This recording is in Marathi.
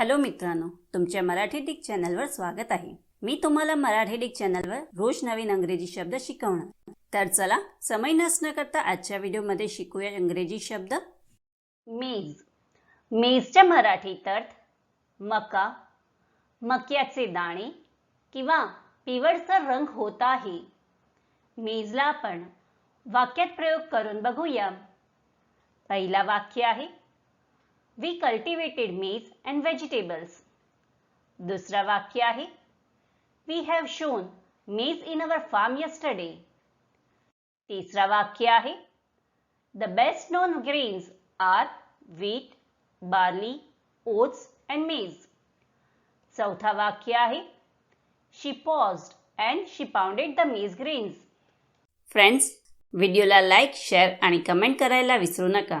हॅलो मित्रांनो तुमच्या मराठी डिक चॅनलवर स्वागत आहे. मी तुम्हाला मराठी डिक चॅनलवर रोज नवीन इंग्रजी शब्द शिकवणार. तर चला समय नसणं करता आजच्या व्हिडिओमध्ये शिकूया इंग्रजी शब्द. मेज. मेजच्या मराठीत अर्थ मका मक्याचे दाणे किंवा पिवळसर रंग होत आहे. मेजला आपण वाक्यात प्रयोग करून बघूया. पहिला वाक्य आहे we cultivated maize and vegetables दुसरं वाक्य आहे we have shown maize in our farm yesterday तिसरा वाक्य आहे the best known grains are wheat barley oats and maize चौथा वाक्य आहे she paused and she pounded the maize grains friends व्हिडिओला लाईक शेअर आणि कमेंट करायला विसरू नका.